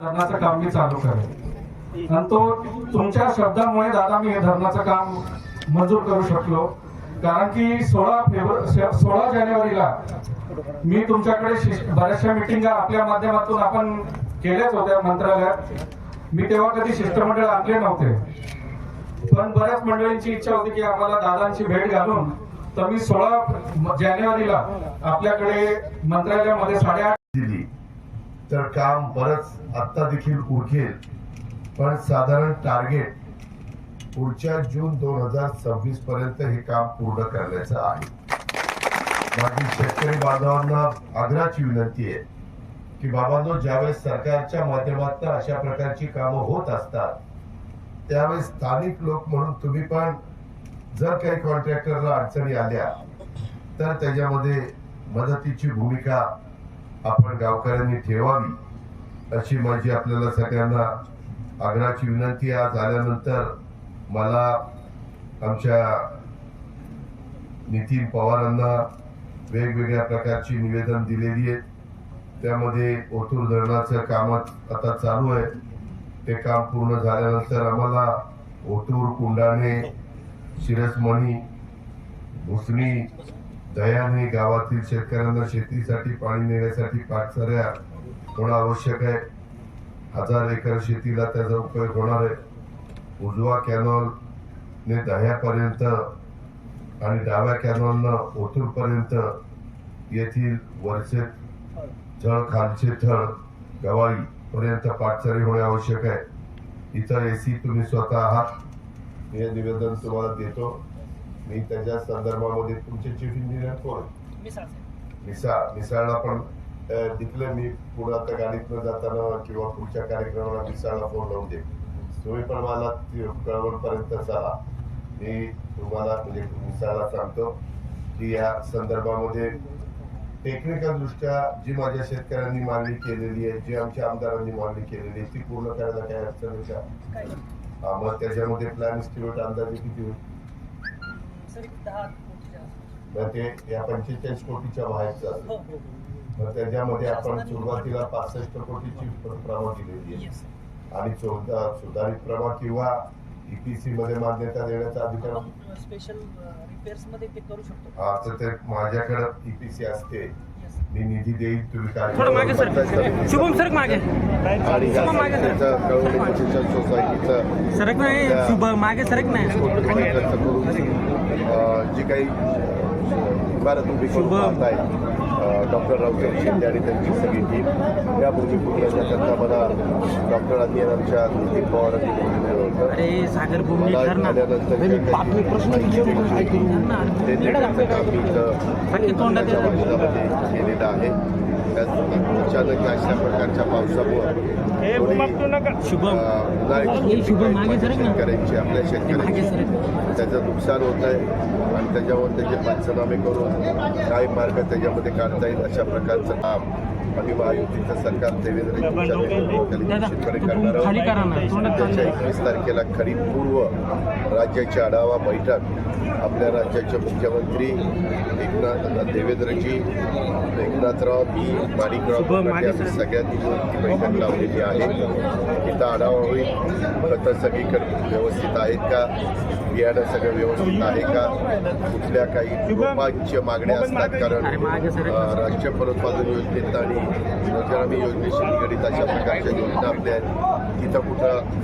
धरणाचं काम मी चालू करेल आणि तो तुमच्या शब्दामुळे दादा मी हे धरणाचं काम मंजूर करू शकलो. कारण की सोळा फेब्रुवारी सोळा जानेवारीला मी तुमच्याकडे बऱ्याचशा मिटिंगा आपल्या माध्यमातून आपण केल्याच होत्या मंत्रालयात. मी तेव्हा कधी शिष्टमंडळ आणले नव्हते. पण बऱ्याच मंडळींची इच्छा होती की आम्हाला दादांची भेट घालून तर मी सोळा जानेवारीला आपल्याकडे मंत्रालयामध्ये साडेआठ तर काम बरंच आत्ता देखील उरकेल. पण साधारण टार्गेट पुढच्या जून दोन हजार सव्वीस पर्यंत हे काम पूर्ण करण्याचं आहे. माझी शेतकरी बांधवांना आग्रहाची विनंती आहे की बाबांनो ज्यावेळेस सरकारच्या माध्यमातून अशा प्रकारची कामं होत असतात त्यावेळेस स्थानिक लोक म्हणून तुम्ही पण जर काही कॉन्ट्रॅक्टरला अडचणी आल्या तर त्याच्यामध्ये मदतीची भूमिका आपण गावकऱ्यांनी ठेवावी अशी माझी आपल्याला सगळ्यांना आग्रहाची विनंती आज आल्यानंतर मला आमच्या नितीन पवारांना वेगवेगळ्या प्रकारची निवेदन दिलेली आहेत त्यामध्ये ओतूर धरणाचं काम आता चालू आहे. ते काम पूर्ण झाल्यानंतर आम्हाला ओतूर कुंडाणे शिरसमणी भुसणी दयाने गावातील शेतकऱ्यांना शेतीसाठी पाणी नेण्यासाठी पाटसऱ्या होणं आवश्यक आहे. हजार एकर शेतीला त्याचा उपयोग होणार आहे. उजवा कॅनॉल ने दह्यापर्यंत आणि डाव्या कॅनॉलनं ओतूरपर्यंत येथील वरचे थळ खालचे थळ गवाळी पर्यंत पाठचारी होणे आवश्यक आहे. इथं एसी तुम्ही स्वतः आहात. हे निवेदन तुम्हाला देतो. मी त्याच्या संदर्भामध्ये तुमचे चीफ इंजिनियर कोण? मिसाळ मिसाळला पण तिथले मी पुढे आता गाडीतनं जाताना किंवा पुढच्या कार्यक्रमाला मिसाळला फोन लावून दे तुम्ही पण मला कळवणपर्यंत चला. मी तुम्हाला म्हणजे मिसाळला सांगतो की या संदर्भामध्ये टेक्निकल दृष्ट्या जी माझ्या शेतकऱ्यांनी मागणी केलेली आहे जी आमच्या आमदारांनी मागणी केलेली आहे ती पूर्ण करायला काय अडचण आहे का? मग त्याच्यामध्ये प्लॅन इस्टिमेट अंदाजे किती होईल? ते या पंचेचाळीस कोटीच्या बाहेरचं असेल. हो हो मग त्याच्यामध्ये आपण सुरुवातीला पासष्ट कोटीची प्रमा दिलेली आहे. आणि चौदा सुधारित प्रमा किंवा ईपीसी मध्ये मान्यता देण्याचा अधिकार स्पेशल रिपेअर्समध्ये ते करू शकतो. हा, तर ते माझ्याकडे ईपीसी असते. Yes. मी निधी देईल तुम्ही थोडं मागे सर. शुभम सर मागे. शुभम मागे सोसायटीचं सरक नाही शुभ मागे सरक नाही. जी काही इमारत उभी करून आहे डॉक्टर रावकर शिंदे आणि त्यांची सगळी टीम या भूमिपूजनाकरता मला डॉक्टरांनी आणि आमच्या नितीन होतं अरे सागर भूमी मला धर ना आल्यानंतर जे काही माहिती द्यायची होती, ते देण्याचं काम मी बाकी इथं तोंडात माझ्या बांधकामामध्ये केलेलं आहे. अचानक अशा प्रकारच्या पावसामुळे शुभम. शेतकऱ्यांची आपल्या शेतकऱ्यांची. त्याचं नुकसान होत आहे. आणि त्याच्यावर त्याचे पंचनामे करून काय मार्ग त्याच्यामध्ये काढता येईल अशा प्रकारचं काम आम्ही महायुतीचं सरकार देवेंद्र तू करणार खाली आहोत त्याच्या. एकवीस तारखेला खरीप पूर्व राज्याची आढावा बैठक आपल्या राज्याचे मुख्यमंत्री एकनाथ देवेंद्रजी एकनाथराव मी माणिकराव. सगळ्यांनी मिळून ती बैठक लावलेली आहे. इथं आढावा होईल. खतं सगळीकडे व्यवस्थित आहेत का? बियाणं सगळं व्यवस्थित आहे का? कुठल्या काही रोपांच्या मागण्या असतात? कारण राज्य फलोत्पादन योजनेत आणि रोजगार हमी योजनेशी निगडीत अशा प्रकारच्या योजना आपल्या आहेत. तिथं कुठं